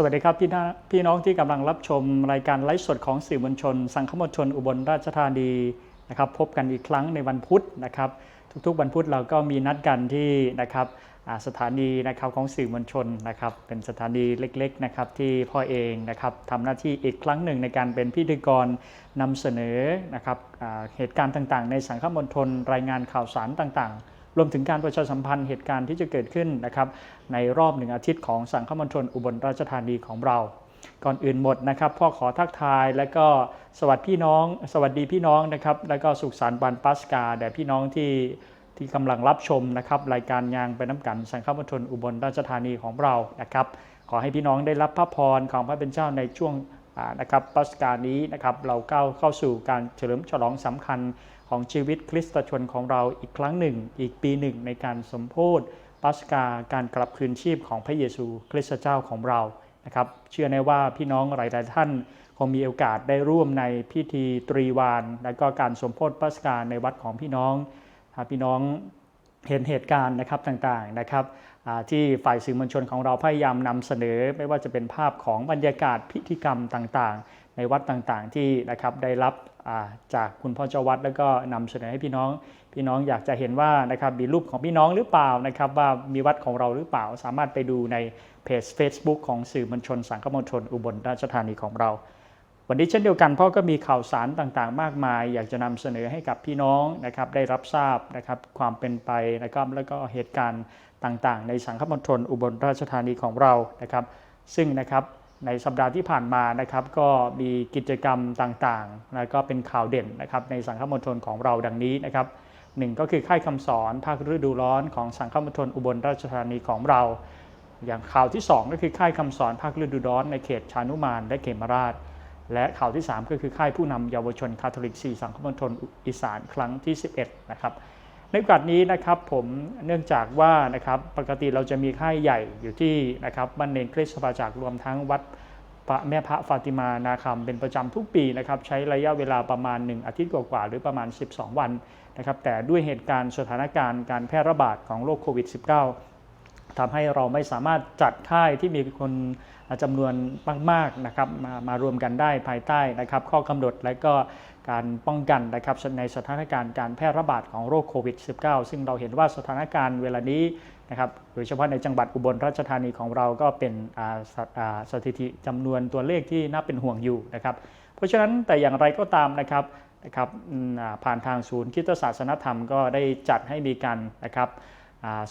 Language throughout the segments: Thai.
สวัสดีครับพี่น้าพี่น้องที่กำลังรับชมรายการไลฟ์สดของสื่อมวลชน สังคมวลชนอุบลราชธานีนะครับพบกันอีกครั้งในวันพุธนะครับ ทุกๆวันพุธเราก็มีนัดกันที่นะครับสถานีนะครับของสื่อมวลชนนะครับ เป็นสถานีเล็กๆนะครับที่พ่อเองนะครับทำหน้าที่อีกครั้งหนึ่งในการเป็นพิธีกรนำเสนอนะครับเหตุการณ์ต่างๆ ในสังคมมณฑลรายงานข่าวสารต่างๆ รวมถึงการประชาสัมพันธ์เหตุการณ์ที่จะเกิดขึ้นนะครับในรอบหนึ่งอาทิตย์ของสังคมณฑลอุบลราชธานีของเรา ก่อนอื่นหมดนะครับพ่อขอทักทายและก็สวัสดีพี่น้อง สวัสดีพี่น้องนะครับแล้วก็สุขสันต์วันปัสกาแด่พี่น้องที่ที่กำลังรับชมนะครับรายการยางไปน้ำกันสังฆมณฑลอุบลราชธานีของเรานะครับขอให้พี่น้องได้รับพระพรของพระเป็นเจ้าในช่วงนะครับปัสกานี้นะครับเราก้าวเข้าสู่การเฉลิมฉลองสำคัญ ของชีวิตคริสตชนของเราอีกครั้งหนึ่ง อีกปีหนึ่งในการสมโพธิปัสกาการกลับคืนชีพของพระเยซูคริสตเจ้าของเรานะครับ เชื่อแน่ว่าพี่น้องหลาย ๆ ท่านคงมีโอกาสได้ร่วมในพิธีตรีวาน และก็การสมโพธิปัสกาในวัดของพี่น้องถ้าพี่น้องเห็นเหตุการณ์นะครับต่าง ๆ นะครับที่ฝ่ายสื่อมวลชนของเราพยายามนำเสนอ ไม่ว่าจะเป็นภาพของบรรยากาศพิธีกรรมต่าง ๆ ในวัดต่าง ๆ ที่นะครับได้รับ จากคุณพ่อเจ้าวัดแล้วก็นำเสนอให้พี่น้อง พี่น้องอยากจะเห็นว่านะครับมีรูปของพี่น้องหรือเปล่านะครับว่ามีวัดของเราหรือเปล่า สามารถไปดูในเพจ Facebook ของสื่อมวลชน สังคมณฑลอุบลราชธานีของเรา วันนี้เช่นเดียวกันพ่อก็มีข่าวสารต่างๆ มากมาย อยากจะนำเสนอให้กับพี่น้องนะครับได้รับทราบนะครับความเป็นไปนะครับแล้วก็เหตุการณ์ต่างๆ ในสังคมณฑลอุบลราชธานีของเรานะครับ ซึ่งนะครับ ในสัปดาห์ที่ผ่านมานะครับก็มีกิจกรรมต่างๆแล้วก็เป็นข่าวเด่นนะครับในสังคมณฑลของเราดังนี้นะครับหนึ่งก็คือค่ายคำสอนภาคฤดูร้อนของสังคมณฑลอุบลราชธานีของเรา อย่างข่าวที่ 2 ก็คือค่ายคำสอนภาคฤดูร้อนในเขตชานุมานและเขมราช และข่าวที่ 3 ก็คือค่ายผู้นำเยาวชนคาทอลิก 4 สังคมณฑลอีสานครั้งที่ 11 นะครับ ในโอกาสนี้นะครับผมเนื่องจากว่านะครับปกติเราจะมีค่ายใหญ่อยู่ที่นะครับบ้านเนนคริสต์ปาจากรวมทั้งวัดพระแม่พระฟาติมานาคำเป็นประจำทุกปีนะครับใช้ระยะเวลาประมาณ 1 อาทิตย์กว่าๆหรือประมาณ 12 วันนะครับแต่ด้วยเหตุการณ์สถานการณ์การแพร่ระบาดของโรคโควิด -19 ทำให้เราไม่สามารถจัดค่ายที่มีคน จำนวนมากๆนะครับมามารวมกันได้ภายใต้นะครับ ข้อกำหนดและก็การป้องกันนะครับในสถานการณ์การแพร่ระบาดของโรคโควิด -19 ซึ่งเราเห็นว่าสถานการณ์เวลานี้นะครับโดยเฉพาะในจังหวัดอุบลราชธานีของเราก็เป็นสสถิติจำนวนตัวเลขที่น่าเป็นห่วงอยู่นะครับ เพราะฉะนั้นแต่อย่างไรก็ตามนะครับนะครับผ่านทางศูนย์คิดศาสนธรรมก็ได้จัดให้มีการนะครับ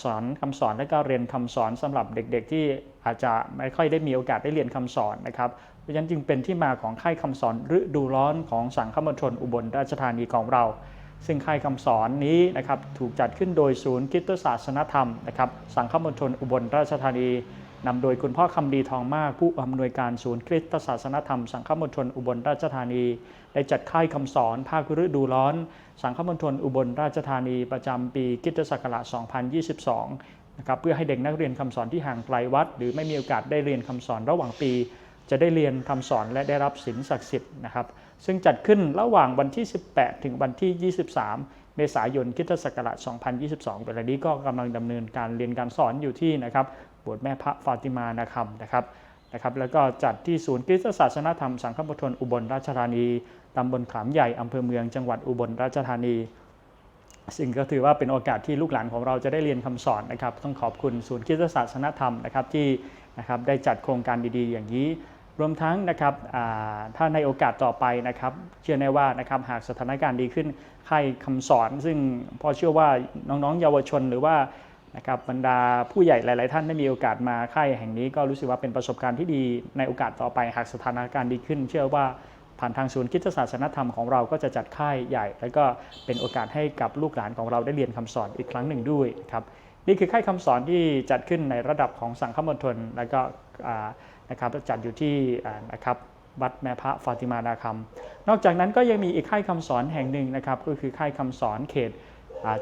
สอนคำสอนและก็เรียนคำสอนสำหรับเด็กๆ ที่อาจจะไม่ค่อยได้มีโอกาสได้เรียนคำสอนนะครับเพราะฉะนั้นจึงเป็นที่มาของค่ายคำสอนฤดูร้อนของสังฆมณฑลอุบลราชธานีของเรา ซึ่งค่ายคำสอนนี้นะครับถูกจัดขึ้นโดยศูนย์คิดศาสนธรรมนะครับสังฆมณฑลอุบลราชธานี นำโดยคุณพ่อคำดีทองมากผู้อำนวยการศูนย์คริสตศาสนธรรม สังฆมณฑลอุบลราชธานี ได้จัดค่ายคำสอนภาคฤดูร้อน สังฆมณฑลอุบลราชธานีประจำปีคิตศักราช 2022 นะครับเพื่อให้เด็กนักเรียนคำสอนที่ห่างไกลวัด หรือไม่มีโอกาสได้เรียนคำสอนระหว่างปี จะได้เรียนคำสอนและได้รับศีลศักดิ์สิทธิ์นะครับซึ่งจัดขึ้นระหว่างวันที่ 18 ถึงวันที่ 23 เมษายนคริสตศักราช 2022เวลานี้ก็กำลังดำเนินการเรียนการสอนอยู่ที่นะครับโบสถ์แม่พระฟาติมานาคำนะครับนะครับ แล้วก็จัดที่ศูนย์คริสตศาสนธรรมสังฆมณฑลอุบลราชธานีตำบลขามใหญ่อำเภอเมืองจังหวัดอุบลราชธานีซึ่งก็ถือว่าเป็นโอกาสที่ลูกหลานของเราจะได้เรียนคำสอนนะครับ ต้องขอบคุณศูนย์คริสตศาสนธรรมนะครับที่นะครับได้จัดโครงการดีๆ อย่างนี้ รวมทั้งนะครับถ้าในโอกาสต่อไปนะครับ เชื่อแน่ว่านะครับหากสถานการณ์ดีขึ้นค่ายคำสอน ซึ่งพอเชื่อว่าน้องๆ เยาวชนหรือว่านะครับบรรดาผู้ใหญ่หลาย ๆ ท่านได้มีโอกาสมาค่ายแห่งนี้ก็รู้สึกว่าเป็นประสบการณ์ที่ดีในโอกาสต่อไปหากสถานการณ์ดีขึ้น เชื่อว่าผ่านทางศูนย์คริสตศาสนธรรมของเราก็จะจัดค่ายใหญ่ แล้วก็เป็นโอกาสให้กับลูกหลานของเราได้เรียนคำสอนอีกครั้งหนึ่งด้วยครับนี่คือค่ายคำสอนที่จัดขึ้นในระดับของสังฆมณฑลแล้วก็ นะครับจัดอยู่ที่นะครับวัดแม่พระฟาติมานาคำนอกจากนั้นก็ยังมีอีกค่ายคำสอนแห่งหนึ่งนะครับก็คือค่ายคำสอนเขต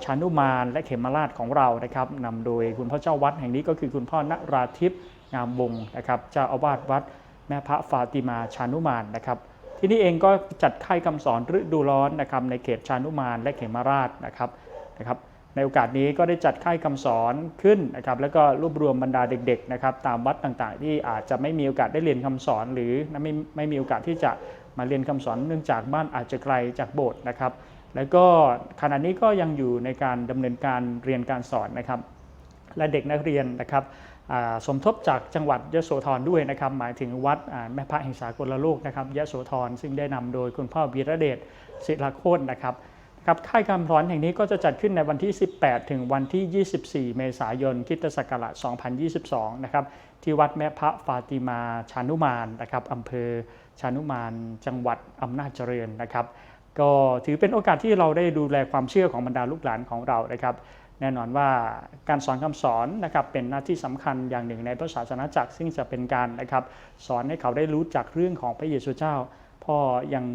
ชานุมานและเขมราชของเรานะครับนำโดยคุณพ่อเจ้าวัดแห่งนี้ก็คือคุณพ่อนราทิพย์งามวงศ์นะครับเจ้าอาวาสวัดแม่พระฟาติมาชานุมานนะครับที่นี่เองก็จัดค่ายคำสอนฤดูร้อนนะครับในเขตชานุมานและเขมราชนะครับนะครับ ในโอกาสนี้ก็ได้จัดค่ายคำสอนขึ้นนะครับแล้วก็รวบรวมบรรดาเด็กๆนะครับตามวัดต่างๆ ที่อาจจะไม่มีโอกาสได้เรียนคำสอน หรือไม่ไม่มีโอกาสที่จะมาเรียนคำสอนเนื่องจากบ้านอาจจะไกลจากโบสถ์นะครับ แล้วก็ขณะนี้ก็ยังอยู่ในการดำเนินการเรียนการสอนนะครับ และเด็กนักเรียนนะครับสมทบจากจังหวัดยโสธรด้วยนะครับ หมายถึงวัดแม่พระแห่งสากลโลกนะครับยโสธรซึ่งได้นำโดยคุณพ่อวีระเดชศิลาโคตนะครับ ครับค่ายคำสอนแห่งนี้ก็จะจัดขึ้นในวันที่ 18 ถึงวันที่ 24 เมษายนคิตศักราช2022 นะครับ ที่วัดแม่พระฟาติมาชานุมานนะครับอำเภอชานุมานจังหวัดอำนาจเจริญนะครับ ก็ถือเป็นโอกาสที่เราได้ดูแลความเชื่อของบรรดาลูกหลานของเรานะครับ แน่นอนว่าการสอนคำสอนนะครับเป็นหน้าที่สำคัญอย่างหนึ่งในพระศาสนาจักร ซึ่งจะเป็นการนะครับ สอนให้เขาได้รู้จักเรื่องของพระเยซูเจ้า พ่อยัง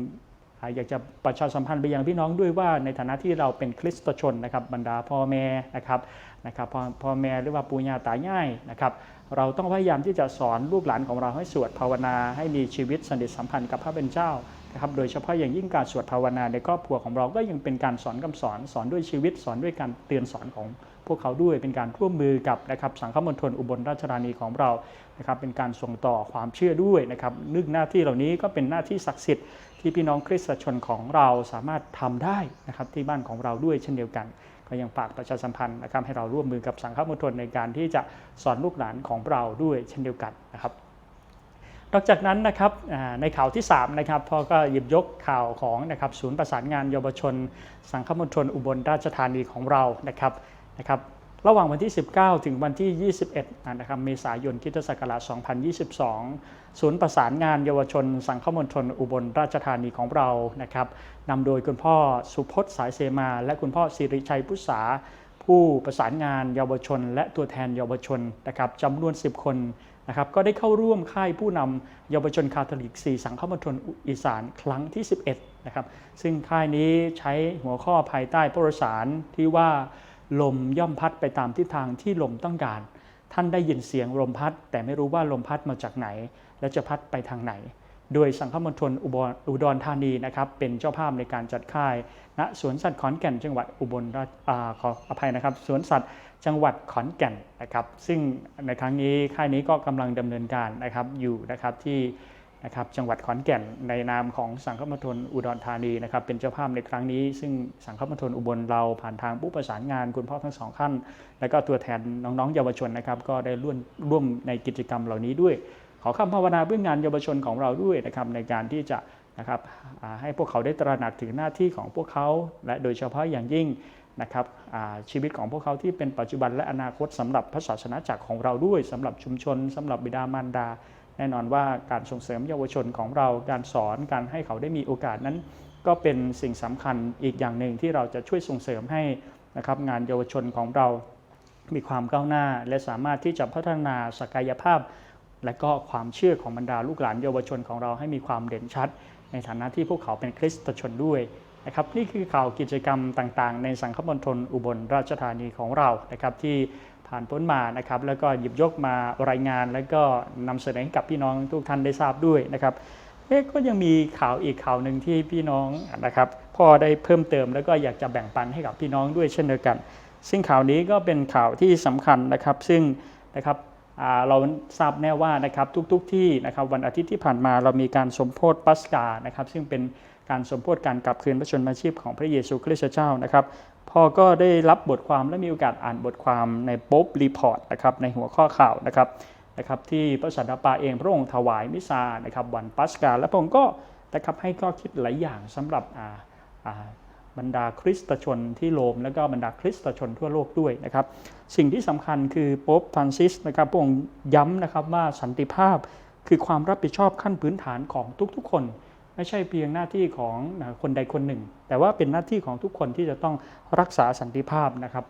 อยากจะประชาสัมพันธ์ไปยังพี่น้องด้วยว่าในฐานะที่เราเป็นคริสตชนนะครับบรรดาพ่อแม่นะครับนะครับพ่อพ่อแม่หรือว่าปู่ย่าตายายนะครับเราต้องพยายามที่จะสอนลูกหลานของเราให้สวดภาวนาให้มีชีวิตสนิทสัมพันธ์กับพระเป็นเจ้านะครับโดยเฉพาะอย่างยิ่งการสวดภาวนาในครอบครัวของเราก็ยังเป็นการสอนคำสอนสอนด้วยชีวิตสอนด้วยการเตือนสอนของพวกเขาด้วยเป็นการร่วมมือกับนะครับสังฆมณฑลอุบลราชธานีของเรานะครับเป็นการส่งต่อความเชื่อด้วยนะครับนึกหน้าที่เหล่านี้ก็เป็นหน้าที่ศักดิ์สิทธิ์ ที่พี่น้องคริสตชนของเราสามารถทำได้นะครับที่บ้านของเราด้วยเช่นเดียวกัน ก็ยังฝากประชาสัมพันธ์นะครับให้เราร่วมมือกับสังฆมณฑลในการที่จะสอนลูกหลานของเราด้วยเช่นเดียวกันนะครับนอกจากนั้นนะครับในข่าวที่3นะครับพ่อก็หยิบยกข่าวของนะครับศูนย์ประสานงานเยาวชน สังคมณฑลอุบลราชธานีของเรานะครับนะครับ ระหว่างวันที่ 19 ถึงวันที่ 21นะครับเมษายนคริสตศักราช 2022 ศูนย์ประสานงานเยาวชน สังคมณฑลอุบลราชธานีของเรานะครับนำโดยคุณพ่อสุพจน์สายเสมา และคุณพ่อสิริชัยพุษาผู้ประสานงานเยาวชน และตัวแทนเยาวชนนะครับจำนวน 10 คนนะครับก็ได้เข้าร่วมค่ายผู้นำเยาวชนคาทอลิก 4 สังฆมณฑลอีสานครั้งที่ 11นะครับซึ่งค่ายนี้ใช้หัวข้อภายใต้พระสารที่ว่า ลมย่อมพัดไปตามทิศทางที่ลมต้องการ ท่านได้ยินเสียงลมพัด แต่ไม่รู้ว่าลมพัดมาจากไหน และจะพัดไปทางไหน โดยสังฆมณฑลอุดรธานีนะครับเป็นเจ้าภาพในการจัดค่ายณสวนสัตว์ขอนแก่น จังหวัดอุบลราชขออภัยนะครับสวนสัตว์จังหวัดขอนแก่นนะครับ ซึ่งในครั้งนี้ค่ายนี้ก็กำลังดำเนินการนะครับอยู่นะครับที่ นะครับจังหวัดขอนแก่นในนามของสังฆมณฑลอุดรธานีนะครับเป็นเจ้าภาพในครั้งนี้ ซึ่งสังฆมณฑลอุบลเราผ่านทางผู้ประสานงานคุณพ่อทั้งสองท่านและก็ตัวแทนน้องๆ เยาวชนนะครับก็ได้ร่วมร่วมในกิจกรรมเหล่านี้ด้วย ขอคำภาวนาเบื้องงานเยาวชนของเราด้วยนะครับในการที่จะนะครับให้พวกเขาได้ตระหนักถึงหน้าที่ของพวกเขา และโดยเฉพาะอย่างยิ่งนะครับชีวิตของพวกเขาที่เป็นปัจจุบันและอนาคตสำหรับพระศาสนาจักรของเราด้วยสำหรับชุมชนสำหรับบิดามารดา แน่นอนว่าการส่งเสริมเยาวชนของเราการสอนการให้เขาได้มีโอกาสนั้น ก็เป็นสิ่งสำคัญอีกอย่างหนึ่งที่เราจะช่วยส่งเสริมให้นะครับงานเยาวชนของเรามีความก้าวหน้า และสามารถที่จะพัฒนาศักยภาพ และก็ความเชื่อของบรรดาลูกหลานเยาวชนของเราให้มีความเด่นชัด ในฐานะที่พวกเขาเป็นคริสตชนด้วยนะครับนี่คือข่าวกิจกรรมต่างๆ ในสังคมณฑลอุบลราชธานีของเรานะครับที่ ผ่านพ้นมานะครับแล้วก็หยิบยกมารายงาน แล้วก็นำเสนอให้กับพี่น้องทุกท่านได้ทราบด้วยนะครับเอ๊ะก็ยังมีข่าวอีกข่าวหนึ่งที่พี่น้องนะครับพ่อได้เพิ่มเติมแล้วก็อยากจะแบ่งปันให้กับพี่น้องด้วยเช่นเดียวกัน ซึ่งข่าวนี้ก็เป็นข่าวที่สำคัญนะครับ ซึ่งนะครับเราทราบแน่ว่านะครับทุกๆทที่นะครับวันอาทิตย์ที่ผ่านมาเรามีการสมโพธิปัสกานะครับซึ่งเป็นการสมโพธิการกลับคืนพระชนมาชีพของพระเยซูคริสต์เจ้านะครับ พอก็ได้รับบทความและมีโอกาสอ่านบทความในป๊บรีพอร์ตนะครับในหัวข้อข่าวนะครับนะครับที่พระสันตะปาเองพระองค์ถวายมิซานะครับวันปัสกาและพระองค์ก็นะครับให้ข้อคิดหลายอย่างสำหรับบรรดาคริสตชนที่โรมและก็บรรดาคริสตชนทั่วโลกด้วยนะครับสิ่งที่สำคัญคือป๊ปฟรานซิสนะครับพระองค์ย้ำนะครับว่าสันติภาพคือความรับผิดชอบขั้นพื้นฐานของทุกๆคน ไม่ใช่เพียงหน้าที่ของคนใดคนหนึ่ง แต่ว่าเป็นหน้าที่ของทุกคนที่จะต้องรักษาสันติภาพนะครับ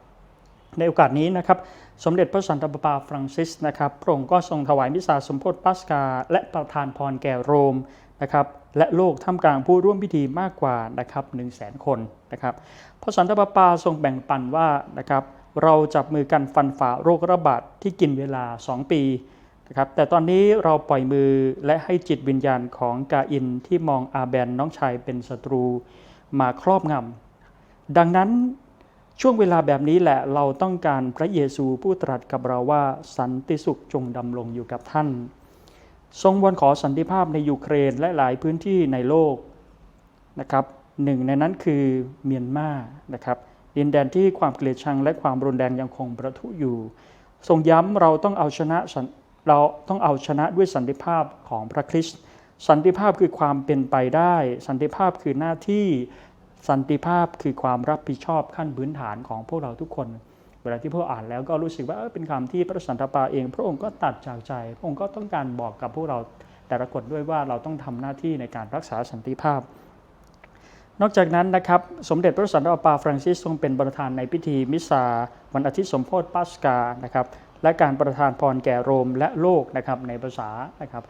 ในโอกาสนี้นะครับสมเด็จพระสันตะปาปาฟรังซิสนะครับพระองค์ก็ทรงถวายมิสซาสมโพธิปัสกา และประทานพรแก่โรมนะครับและโลกท่ามกลางผู้ร่วมพิธีมากกว่านะครับ1 0 0 0 0แสนคนนะครับพระสันตะปาปาทรงแบ่งปันว่านะครับเราจับมือกันฟันฝ่าโรคระบาดที่กินเวลา 2 ปี นะครับแต่ตอนนี้เราปล่อยมือและให้จิตวิญญาณของกาอินที่มองอาแบนน้องชายเป็นศัตรูมาครอบงำดังนั้นช่วงเวลาแบบนี้แหละเราต้องการพระเยซูผู้ตรัสกับเราว่าสันติสุขจงดำรงอยู่กับท่าน ทรงวอนขอสันติภาพในยูเครนและหลายพื้นที่ในโลกนะครับหนึ่งในนั้นคือเมียนมานะครับดินแดนที่ความเกลียดชังและความรุนแรงยังคงประทุอยู่ ทรงย้ำเราต้องเอาชนะ เราต้องเอาชนะด้วยสันติภาพของพระคริสต์สันติภาพคือความเป็นไปได้ สันติภาพคือหน้าที่สันติภาพคือความรับผิดชอบขั้นพื้นฐานของพวกเราทุกคน เวลาที่พวกอ่านแล้วก็รู้สึกว่าเออเป็นคำที่พระสันตะปาเอง พระองค์ก็ตัดจากใจ พระองค์ก็ต้องการบอกกับพวกเราแต่ละคนด้วยว่าเราต้องทำหน้าที่ในการรักษาสันติภาพ นอกจากนั้นนะครับสมเด็จพระสันตะปาฟรังซิสทรงเป็นประธานในพิธีมิสซาวันอาทิตย์สมโพธิปัสกานะครับ และการประทานพรแก่โรมและโลกนะครับในภาษานะครับ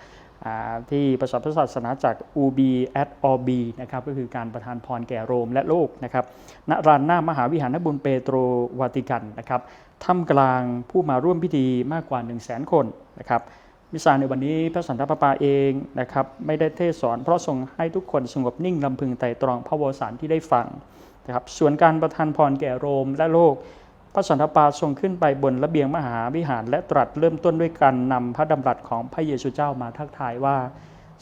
ที่ภาษาพระศาสนาจาก ubi at orbi นะครับก็คือการประทานพรแก่โรมและโลกนะครับณรานหน้ามหาวิหารบุญเปโตรวาติกันนะครับท่ามกลางผู้มาร่วมพิธีมากกว่า 1 0 0 0 0แสนคนนะครับมิสซาในวันนี้พระสันตะปาปาเองนะครับไม่ได้เทศสอนเพราะทรงให้ทุกคนสงบนิ่งลำพึงไต่ตรองพระวสารที่ได้ฟังนะครับส่วนการประทานพรแก่โรมและโลก พระสันตะปาทรงขึ้นไปบนระเบียงมหาวิหารและตรัสเริ่มต้นด้วยการนำพระดำรัสของพระเยซูเจ้ามาทักทายว่า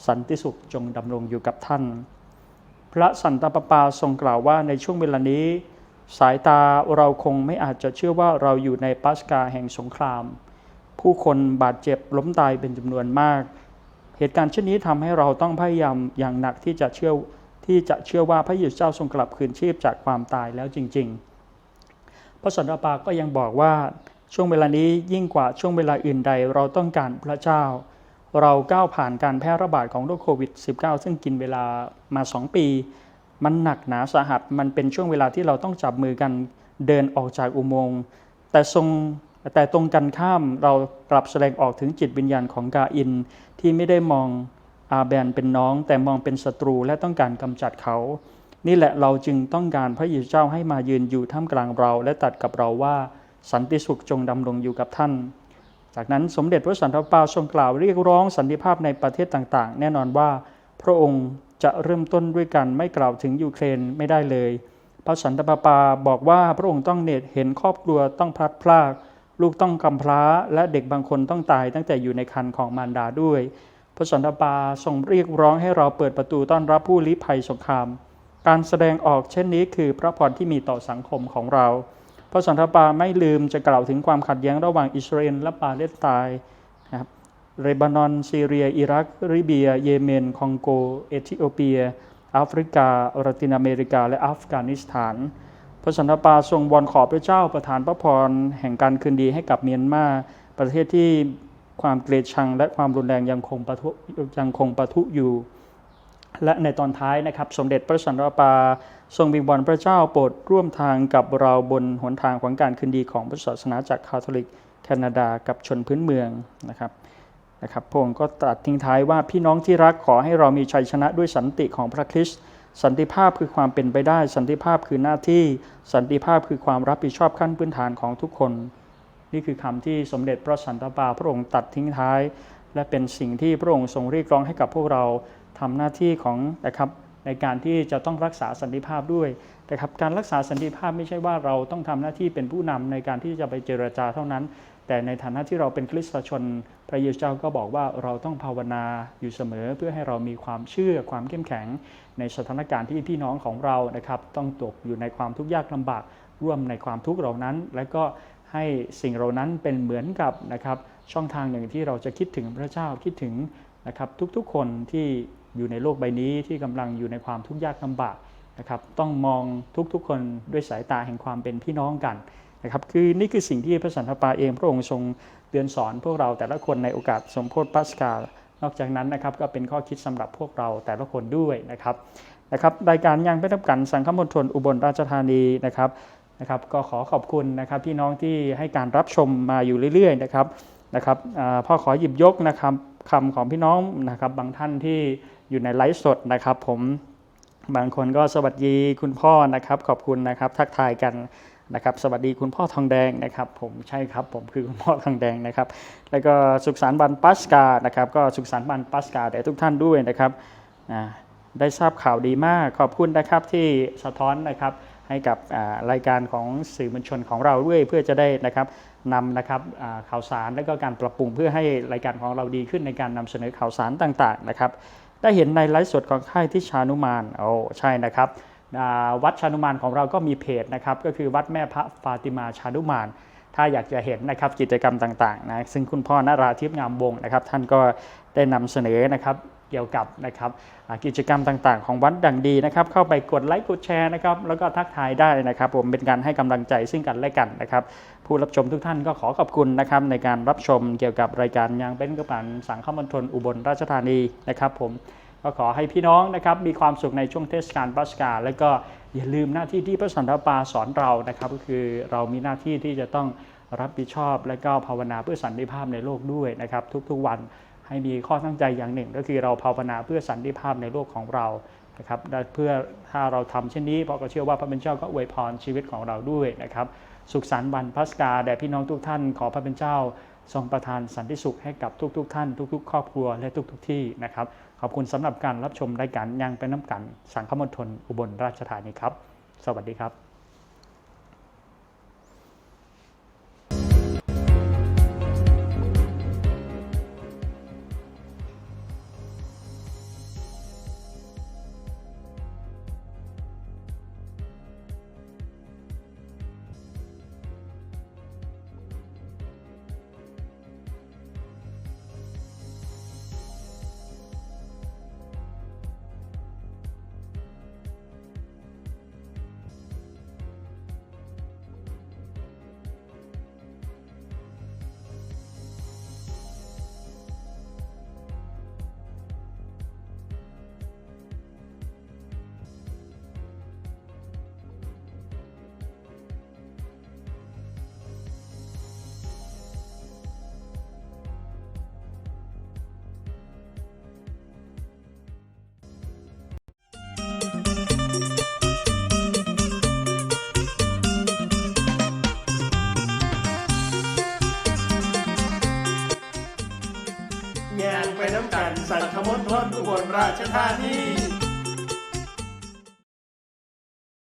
สันติสุขจงดำรงอยู่กับท่าน พระสันตะปาปาทรงกล่าวว่าในช่วงเวลานี้ สายตาเราคงไม่อาจจะเชื่อว่าเราอยู่ในปัสกาแห่งสงคราม ผู้คนบาดเจ็บล้มตายเป็นจำนวนมาก เหตุการณ์เช่นนี้ทำให้เราต้องพยายามอย่างหนักที่จะเชื่อที่จะเชื่อว่าพระเยซูเจ้าทรงกลับคืนชีพจากความตายแล้วจริง ๆ พระสันตะปาก็ยังบอกว่าช่วงเวลานี้ยิ่งกว่าช่วงเวลาอื่นใดเราต้องการพระเจ้า เราก้าวผ่านการแพร่ระบาดของโรคโควิด -19 ซึ่งกินเวลามา 2 ปี มันหนักหนาสาหัสมันเป็นช่วงเวลาที่เราต้องจับมือกันเดินออกจากอุโมงค์แต่ทรงแต่ตรงกันข้ามเรากลับแสดงออกถึงจิตวิญญาณของกาอินที่ไม่ได้มองอาแบนเป็นน้อง แต่มองเป็นศัตรูและต้องการกำจัดเขา นี่แหละเราจึงต้องการพระเยซูเจ้าให้มายืนอยู่ท่ามกลางเรา และตัดกับเราว่าสันติสุขจงดำรงอยู่กับท่าน จากนั้นสมเด็จพระสันตะปาทรงกล่าวเรียกร้องสันติภาพในประเทศต่างๆ แน่นอนว่าพระองค์จะเริ่มต้นด้วยกันไม่กล่าวถึงยูเครนไม่ได้เลย พระสันตะปาปาบอกว่าพระองค์ต้องเนตเห็นครอบครัวต้องพลัดพราก ลูกต้องกำพร้า และเด็กบางคนต้องตายตั้งแต่อยู่ในคันของมารดาด้วย พระสันตะปาทรงเรียกร้องให้เราเปิดประตูต้อนรับผู้ลี้ภัยสงคราม การแสดงออกเช่นนี้คือพระพรที่มีต่อสังคมของเรา พระสันตะปาไม่ลืมจะกล่าวถึงความขัดแย้งระหว่างอิสราเอลและปาเลสไตน์นะครับเลบานอนซีเรีย อิรักริเบีย เยเมน คองโก เอธิโอเปียแอฟริกาละตินอเมริกา และอัฟกานิสถาน พระสันตะปาทรงวอนขอพระเจ้าประทานพระพรแห่งการคืนดีให้กับเมียนมา ประเทศที่ความเกลียดชังและความรุนแรงยังคงประทุยังคงประทุอยู่ และในตอนท้ายนะครับ สมเด็จพระสันตะปาทรงวิงวอนพระเจ้าโปรดร่วมทางกับเราบนหนทางของการคืนดีของพุทธศาสนาจากคาทอลิกแคนาดากับชนพื้นเมืองนะครับนะครับพระองค์ก็ตรัสทิ้งท้ายว่าพี่น้องที่รักขอให้เรามีชัยชนะด้วยสันติของพระคริสต์สันติภาพคือความเป็นไปได้ สันติภาพคือหน้าที่ สันติภาพคือความรับผิดชอบขั้นพื้นฐานของทุกคน นี่คือคำที่สมเด็จพระสันตะปาพระองค์ตัดทิ้งท้าย และเป็นสิ่งที่พระองค์ทรงเรียกร้องให้กับพวกเรา ทำหน้าที่ของนะครับในการที่จะต้องรักษาสันติภาพด้วยนะครับการรักษาสันติภาพไม่ใช่ว่าเราต้องทำหน้าที่เป็นผู้นำในการที่จะไปเจรจาเท่านั้น แต่ในฐานะที่เราเป็นคริสตชน พระเยซูเจ้าก็บอกว่าเราต้องภาวนาอยู่เสมอ เพื่อให้เรามีความเชื่อความเข้มแข็ง ในสถานการณ์ที่พี่น้องของเรานะครับต้องตกอยู่ในความทุกข์ยากลำบากร่วมในความทุกข์เหล่านั้น และก็ให้สิ่งเหล่านั้นเป็นเหมือนกับนะครับช่องทางหนึ่งที่เราจะคิดถึงพระเจ้าคิดถึงนะครับทุกๆคนที่ อยู่ในโลกใบนี้ที่กำลังอยู่ในความทุกข์ยากลำบากนะครับต้องมองทุกๆคนด้วยสายตาแห่งความเป็นพี่น้องกันนะครับคือนี่คือสิ่งที่พระสันตะปาเองพระองค์ทรงเตือนสอนพวกเราแต่ละคนในโอกาสสมโพธิปัสกานอกจากนั้นนะครับก็เป็นข้อคิดสำหรับพวกเราแต่ละคนด้วยนะครับนะครับรายการยังไม่รับกันสังฆมณฑลอุบลราชธานีนะครับนะครับก็ขอขอบคุณนะครับพี่น้องที่ให้การรับชมมาอยู่เรื่อยๆนะครับนะครับพ่อขอหยิบยกนะครับคำของพี่น้องนะครับบางท่านที่ อยู่ในไลฟ์สดนะครับ ผมบางคนก็สวัสดีคุณพ่อนะครับ ขอบคุณนะครับทักทายกันนะครับ สวัสดีคุณพ่อทองแดงนะครับ ผมใช่ครับ ผมคือคุณพ่อทองแดงนะครับ แล้วก็สุขสันต์บันปัสกานะครับ ก็สุขสันต์บันปัสกาแด่ทุกท่านด้วยนะครับได้ทราบข่าวดีมากขอบคุณนะครับที่สะท้อนนะครับให้กับรายการของสื่อมวลชนของเราด้วยเพื่อจะได้นะครับนำนะครับข่าวสารและก็การปรับปรุงเพื่อให้รายการของเราดีขึ้นในการนำเสนอข่าวสารต่างๆนะครับ ได้เห็นในไลฟ์สดของค่ายที่ชานุมานโอ้ใช่นะครับวัดชานุมานของเราก็มีเพจนะครับก็คือวัดแม่พระฟาติมาชานุมาน ถ้าอยากจะเห็นนะครับกิจกรรมต่างๆนะซึ่งคุณพ่อนาราทิพย์งามวงศ์นะครับท่านก็ได้นำเสนอนะครับ เกี่ยวกับนะครับกิจกรรมต่างๆ ของวัดดังดีนะครับ เข้าไปกดไลค์กดแชร์นะครับแล้วก็ทักทายได้นะครับผมเป็นการให้กำลังใจซึ่งกันและกันนะครับผู้รับชมทุกท่านก็ขอขอบคุณนะครับในการรับชมเกี่ยวกับรายการยางเป็นกระปันสังฆมณฑลอุบลราชธานีนะครับผมก็ขอให้พี่น้องนะครับมีความสุขในช่วงเทศกาลปัสกา และก็อย่าลืมหน้าที่ที่พระสันตะปาสอนเรานะครับก็คือเรามีหน้าที่ที่จะต้องรับผิดชอบ และก็ภาวนาเพื่อสันติภาพในโลกด้วยนะครับ ทุกๆวัน ให้มีข้อตั้งใจอย่างหนึ่ง ก็คือเราภาวนาเพื่อสันติภาพในโลกของเรานะครับเพื่อถ้าเราทำเช่นนี้เพราะก็เชื่อว่าพระเป็นเจ้าก็อวยพรชีวิตของเราด้วยนะครับ สุขสันต์วันพัสกาแด่พี่น้องทุกท่านขอพระเป็นเจ้า ทรงประทานสันติสุขให้กับทุกๆทท่าน ทุก ๆ ครอบครัวและทุก ๆที่นะครับ ขอบคุณสำหรับการรับชมรายการยังเป็นน้ำกัน สังฆมณฑลอุบลราชธานีครับ สวัสดีครับ ณฑลอุบลราชธานี